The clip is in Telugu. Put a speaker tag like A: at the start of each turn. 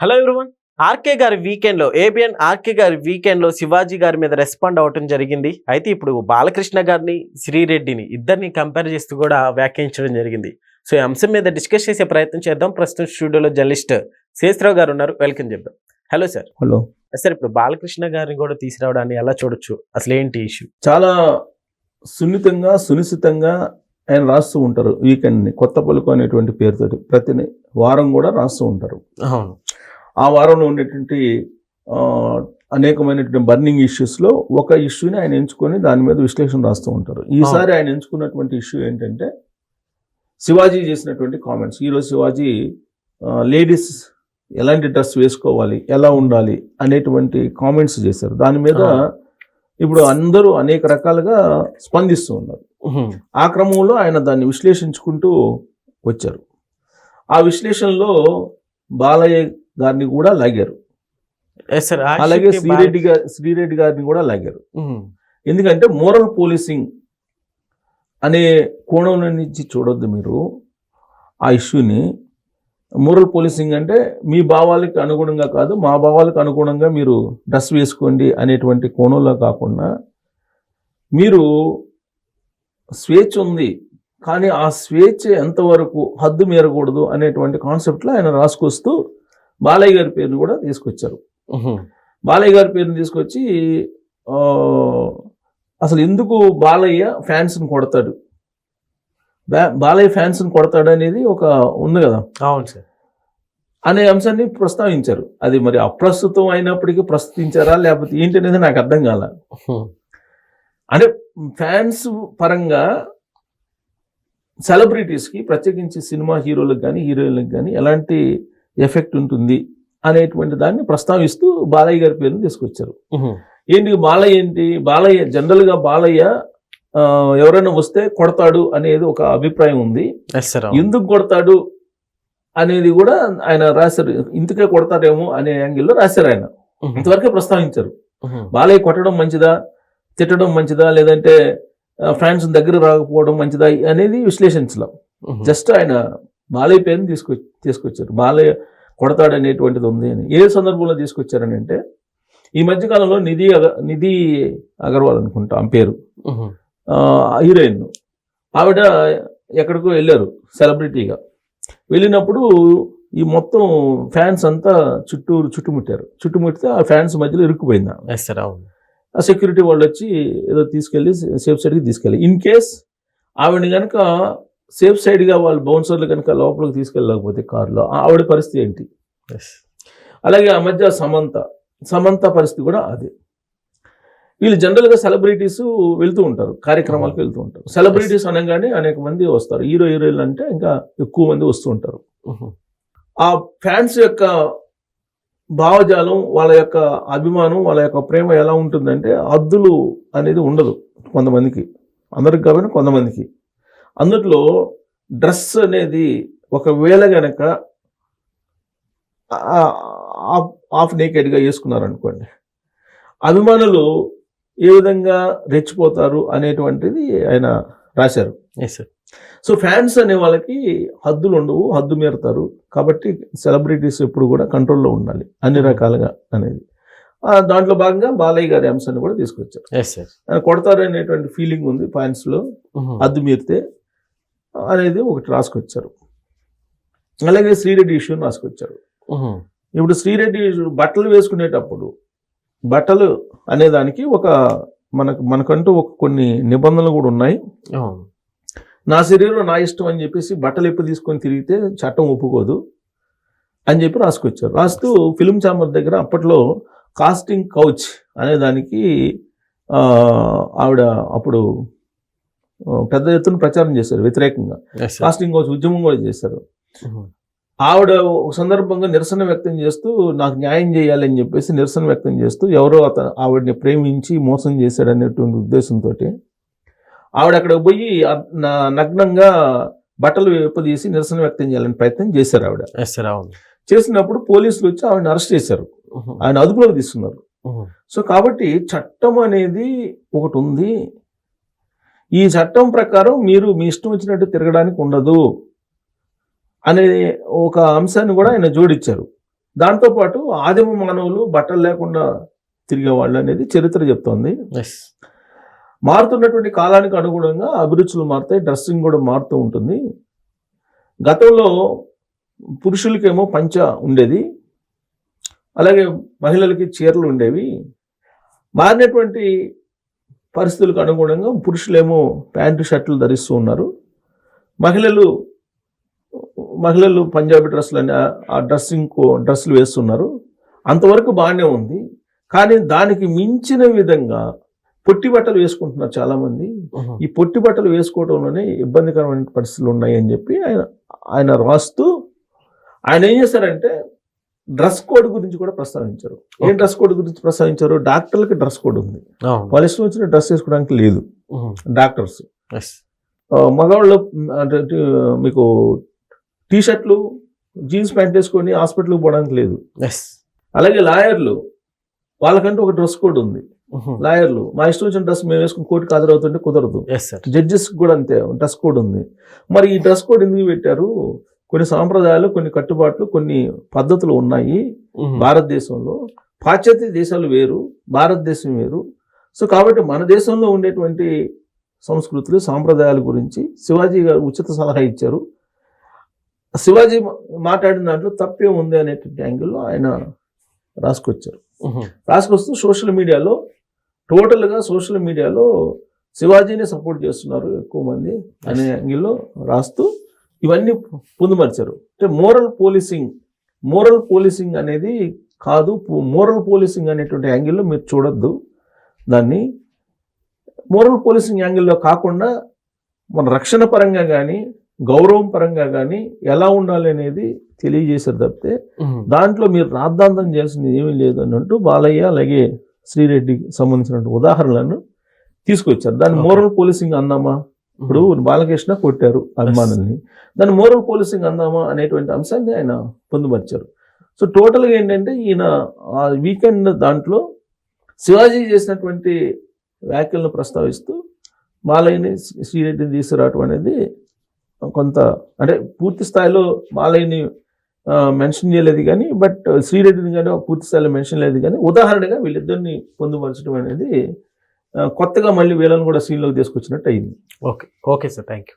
A: హలో ఎవ్రీవన్ ఆర్కే గారి వీకెండ్లో ఏబిఎన్ ఆర్కే గారి వీకెండ్లో శివాజీ గారి మీద రెస్పాండ్ అవ్వటం జరిగింది. అయితే ఇప్పుడు బాలకృష్ణ గారిని శ్రీరెడ్డిని ఇద్దరిని కంపేర్ చేస్తూ కూడా వ్యాఖ్యానించడం జరిగింది. సో ఈ అంశం మీద డిస్కస్ చేసే ప్రయత్నం చేద్దాం. ప్రస్తుతం స్టూడియోలో జర్నలిస్ట్ శేషరావు గారు ఉన్నారు. వెల్కమ్ చెప్దాం. హలో సార్
B: హలో
A: సార్ ఇప్పుడు బాలకృష్ణ గారిని కూడా తీసుకురావడాన్ని ఎలా చూడొచ్చు? అసలు ఏంటి ఇష్యూ
B: చాలా సున్నితంగా సునిశ్చితంగా ఆయన రాస్తూ ఉంటారు. వీకెండ్ని కొత్త పలుకు అనేటువంటి పేరుతోటి ప్రతి వారం కూడా రాస్తూ ఉంటారు.
A: అవును.
B: ఆ వారంలో ఉండేటువంటి అనేకమైనటువంటి బర్నింగ్ ఇష్యూస్లో ఒక ఇష్యూని ఆయన ఎంచుకొని దాని మీద విశ్లేషణ రాస్తూ ఉంటారు. ఈసారి ఆయన ఎంచుకున్నటువంటి ఇష్యూ ఏంటంటే శివాజీ చేసినటువంటి కామెంట్స్ ఈరోజు శివాజీ లేడీస్ ఎలాంటి డ్రెస్ వేసుకోవాలి ఎలా ఉండాలి అనేటువంటి కామెంట్స్ చేశారు. దాని మీద. ఇప్పుడు అందరూ అనేక రకాలుగా స్పందిస్తూ ఉన్నారు. ఆ క్రమంలో ఆయన దాన్ని విశ్లేషించుకుంటూ వచ్చారు. ఆ విశ్లేషణలో బాలయ్య గారిని కూడా లాగారు. అలాగే శ్రీరెడ్డి గారి శ్రీరెడ్డి గారిని కూడా లాగారు. ఎందుకంటే మోరల్ పోలీసింగ్ అనే కోణం నుంచి చూడొద్దు మీరు ఆ ఇష్యూని. మోరల్ పోలీసింగ్ అంటే మీ భావాలకు అనుగుణంగా కాదు మా భావాలకు అనుగుణంగా మీరు డ్రెస్ వేసుకోండి అనేటువంటి కోణంలో కాకుండా మీరు స్వేచ్ఛ ఉంది కానీ ఆ స్వేచ్ఛ ఎంతవరకు హద్దు మీరకూడదు అనేటువంటి కాన్సెప్ట్లో ఆయన రాసుకొస్తూ బాలయ్య గారి పేరుని కూడా తీసుకొచ్చారు. బాలయ్య గారి పేరుని తీసుకొచ్చి అసలు ఎందుకు బాలయ్య ఫ్యాన్స్ని కొడతాడు? బాలయ్య ఫ్యాన్స్ని కొడతాడు అనేది ఒక ఉంది కదా.
A: అవును సార్.
B: అనే అంశాన్ని ప్రస్తావించారు. అది మరి అప్రస్తుతం అయినప్పటికీ ప్రస్తుతించారా? లేకపోతే ఏంటి అనేది నాకు అర్థం కాల. అంటే ఫ్యాన్స్ పరంగా సెలబ్రిటీస్కి ప్రత్యేకించి సినిమా హీరోలకు కానీ హీరోయిన్లకు కానీ ఎలాంటి ఎఫెక్ట్ ఉంటుంది అనేటువంటి దాన్ని ప్రస్తావిస్తూ బాలయ్య గారి పేరుని తీసుకొచ్చారు. ఏంటి బాలయ్య ఏంటి బాలయ్య జనరల్గా బాలయ్య ఎవరైనా వస్తే కొడతాడు అనేది ఒక అభిప్రాయం ఉంది. ఎందుకు కొడతాడు అనేది కూడా ఆయన రాశారు ఇందుకే కొడతారేమో అనే యాంగిల్లో రాశారు ఆయన. ఇంతవరకే ప్రస్తావించారు. బాలయ్య కొట్టడం మంచిదా తిట్టడం మంచిదా లేదంటే ఫ్యాన్స్ దగ్గర రాకపోవడం మంచిదా అనేది విశ్లేషించలేం. జస్ట్ ఆయన బాలయ్య పేరుని తీసుకొ తీసుకొచ్చారు. బాలయ్య కొడతాడు అనేటువంటిది ఉంది అని. ఏ సందర్భంలో తీసుకొచ్చారని అంటే ఈ మధ్యకాలంలో నిధి అగ- నిధి అగర్వాల్ అనుకుంటా ఆమె పేరు. ఆ, హీరోయిన్ ఆవిడ ఎక్కడికో వెళ్ళారు సెలబ్రిటీగా. వెళ్ళినప్పుడు ఈ మొత్తం ఫ్యాన్స్ అంతా చుట్టూరు చుట్టుముట్టారు. చుట్టుముట్టితే ఆ ఫ్యాన్స్ మధ్యలో ఇరుక్కుపోయింది ఆ సెక్యూరిటీ వాళ్ళు వచ్చి ఏదో తీసుకెళ్ళి సేఫ్ సైడ్కి తీసుకెళ్ళి. ఇన్ కేస్ ఆవిడని కనుక సేఫ్ సైడ్గా వాళ్ళు బౌన్సర్లు కనుక లోపలికి తీసుకెళ్ళకపోతే కారులో ఆవిడ పరిస్థితి ఏంటి? అలాగే ఆ మధ్య సమంత సమంత పరిస్థితి కూడా అదే. వీళ్ళు జనరల్గా సెలబ్రిటీస్ వెళ్తూ ఉంటారు కార్యక్రమాలకు వెళ్తూ ఉంటారు. సెలబ్రిటీస్ అనగానే అనేక మంది వస్తారు. హీరో హీరోయిన్లు అంటే ఇంకా ఎక్కువ మంది వస్తూ ఉంటారు.
A: ఉహు.
B: ఆ ఫ్యాన్స్ యొక్క భావజాలం వాళ్ళ యొక్క అభిమానం వాళ్ళ యొక్క ప్రేమ ఎలా ఉంటుందంటే హద్దులు అనేది ఉండదు కొంతమందికి. అందరికి కాబట్టి కొంతమందికి. అందుట్లో డ్రెస్ అనేది ఒకవేళ గనక ఆఫ్ నేకెడ్గా వేసుకున్నారనుకోండి అభిమానులు ఏ విధంగా రెచ్చిపోతారు అనేటువంటిది ఆయన రాశారు. సో ఫ్యాన్స్ అనే వాళ్ళకి హద్దులు ఉండవు హద్దు మీరుతారు. కాబట్టి సెలబ్రిటీస్ ఎప్పుడు కూడా కంట్రోల్లో ఉండాలి అన్ని రకాలుగా అనేది. దాంట్లో భాగంగా బాలయ్య గారి అంశాన్ని కూడా తీసుకొచ్చారు. కొడతారు అనేటువంటి ఫీలింగ్ ఉంది ఫ్యాన్స్లో. హద్దు మీరితే అనేది ఒకటి రాసుకొచ్చారు. అలాగే శ్రీరెడ్డి ఇష్యూని రాసుకొచ్చారు. ఇప్పుడు శ్రీరెడ్డి బట్టలు వేసుకునేటప్పుడు బట్టలు అనేదానికి ఒక మనకు మనకంటూ ఒక కొన్ని నిబంధనలు కూడా ఉన్నాయి. నా శరీరం నా ఇష్టం అని చెప్పేసి బట్టలు ఎప్పుడు తీసుకొని తిరిగితే చట్టం ఒప్పుకోదు అని చెప్పి రాసుకొచ్చారు. రాస్తూ ఫిలిం ఛాంబర్ దగ్గర అప్పట్లో కాస్టింగ్ కౌచ్ అనే దానికి ఆవిడ అప్పుడు పెద్ద ఎత్తున ప్రచారం చేశారు వ్యతిరేకంగా. కాస్టింగ్ కౌచ్ ఉద్యమం కూడా చేశారు.
A: ఉహు.
B: ఆవిడ ఒక సందర్భంగా నిరసన వ్యక్తం చేస్తూ నాకు న్యాయం చేయాలని చెప్పేసి నిరసన వ్యక్తం చేస్తూ ఎవరో అతను ఆవిడని ప్రేమించి మోసం చేశాడనేటువంటి ఉద్దేశంతో ఆవిడ అక్కడికి పోయి నగ్నంగా బట్టలు విప్పదీసి నిరసన వ్యక్తం చేయాలని ప్రయత్నం చేశారు ఆవిడ. చేసినప్పుడు పోలీసులు వచ్చి ఆవిడని అరెస్ట్ చేశారు.
A: ఉహు.
B: ఆయన అదుపులోకి తీసుకున్నారు.
A: ఉహు.
B: సో కాబట్టి చట్టం అనేది ఒకటి ఉంది. ఈ చట్టం ప్రకారం మీరు మీ ఇష్టం వచ్చినట్టు తిరగడానికి ఉండదు అనే ఒక అంశాన్ని కూడా ఆయన జోడించారు. దాంతోపాటు ఆదిమ మానవులు బట్టలు లేకుండా తిరిగేవాళ్ళు అనేది చరిత్ర చెప్తోంది. మారుతున్నటువంటి కాలానికి అనుగుణంగా అభిరుచులు మారుతాయి డ్రెస్సింగ్ కూడా మారుతూ ఉంటుంది. గతంలో పురుషులకేమో పంచ ఉండేది అలాగే మహిళలకి చీరలు ఉండేవి. మారినటువంటి పరిస్థితులకు అనుగుణంగా పురుషులేమో ప్యాంటు షర్ట్లు ధరిస్తూ ఉన్నారు. మహిళలు మహిళలు పంజాబీ డ్రెస్సులు అని ఆ- డ్రెస్సింగ్ డ్రెస్సులు వేస్తున్నారు. అంతవరకు బాగానే ఉంది. కానీ దానికి మించిన విధంగా పొట్టి బట్టలు వేసుకుంటున్నారు చాలా మంది ఈ పొట్టి బట్టలు వేసుకోవడంలోనే ఇబ్బందికరమైన పరిస్థితులు ఉన్నాయి అని చెప్పి ఆయన ఆయన రాస్తూ ఆయన ఏం చేశారంటే డ్రెస్ కోడ్ గురించి కూడా ప్రస్తావించారు. ఏం. డ్రెస్ కోడ్ గురించి ప్రస్తావించారు? డాక్టర్లకి డ్రెస్ కోడ్ ఉంది. వాళ్ళ ఇష్టం వచ్చిన డ్రెస్ వేసుకోవడానికి లేదు. డాక్టర్స్. మగవాళ్ళు అంటే మీకు టీ షర్ట్లు జీన్స్ ప్యాంట్ వేసుకొని హాస్పిటల్కి పోవడానికి లేదు. అలాగే లాయర్లు వాళ్ళకంటూ ఒక డ్రెస్ కోడ్ ఉంది. లాయర్లు మా ఇష్టం వచ్చిన డ్రెస్ మేము వేసుకుని కోర్టుకు హాజరవుతుంటే కుదరదు. జడ్జెస్ కూడా అంతే డ్రెస్ కోడ్ ఉంది. మరి ఈ డ్రెస్ కోడ్ ఎందుకు పెట్టారు? కొన్ని సాంప్రదాయాలు కొన్ని కట్టుబాట్లు కొన్ని పద్ధతులు ఉన్నాయి భారతదేశంలో. పాశ్చాత్య దేశాలు వేరు భారతదేశం వేరు. సో కాబట్టి మన దేశంలో ఉండేటువంటి సంస్కృతులు సాంప్రదాయాల గురించి శివాజీ గారు ఉచిత సలహా ఇచ్చారు. శివాజీ మాట్లాడిన దాంట్లో తప్పే ఉంది అనేటువంటి యాంగిల్లో ఆయన రాసుకొచ్చారు. రాసుకొస్తూ సోషల్ మీడియాలో టోటల్గా సోషల్ మీడియాలో శివాజీని సపోర్ట్ చేస్తున్నారు ఎక్కువ మంది అనే యాంగిల్లో రాస్తూ ఇవన్నీ పొందుపరిచారు అంటే మోరల్ పోలీసింగ్ మోరల్ పోలీసింగ్ అనేది కాదు మోరల్ పోలీసింగ్ అనేటువంటి యాంగిల్లో మీరు చూడొద్దు. దాన్ని మోరల్ పోలీసింగ్ యాంగిల్లో కాకుండా మన రక్షణ పరంగా కానీ గౌరవం పరంగా కానీ ఎలా ఉండాలి అనేది తెలియజేశారు తప్పితే దాంట్లో మీరు రాద్ధాంతం చేయాల్సింది ఏమీ లేదు అన్నట్టు బాలయ్య అలాగే శ్రీరెడ్డికి సంబంధించినటువంటి ఉదాహరణలను తీసుకొచ్చారు. దాన్ని. మోరల్ పోలీసింగ్ అందామా? ఇప్పుడు బాలకృష్ణ కొట్టారు అభిమానుల్ని. దాన్ని మోరల్ పోలీసింగ్ అందామా అనేటువంటి అంశాన్ని ఆయన పొందుపరిచారు. సో టోటల్గా ఏంటంటే ఈయన ఆ వీకెండ్ దాంట్లో శివాజీ చేసినటువంటి వ్యాఖ్యలను ప్రస్తావిస్తూ బాలయ్యని శ్రీ- శ్రీరెడ్డిని తీసుకురావటం అనేది కొంత అంటే పూర్తి స్థాయిలో బాలయ్యని మెన్షన్ చేయలేదు కానీ బట్ శ్రీరెడ్డిని కానీ పూర్తి స్థాయిలో మెన్షన్ లేదు కానీ ఉదాహరణగా వీళ్ళిద్దరిని పొందుపరచడం అనేది కొత్తగా మళ్ళీ వీళ్ళని కూడా సీన్లోకి తీసుకొచ్చినట్టు అయింది.
A: Okay. Okay sir. Thank you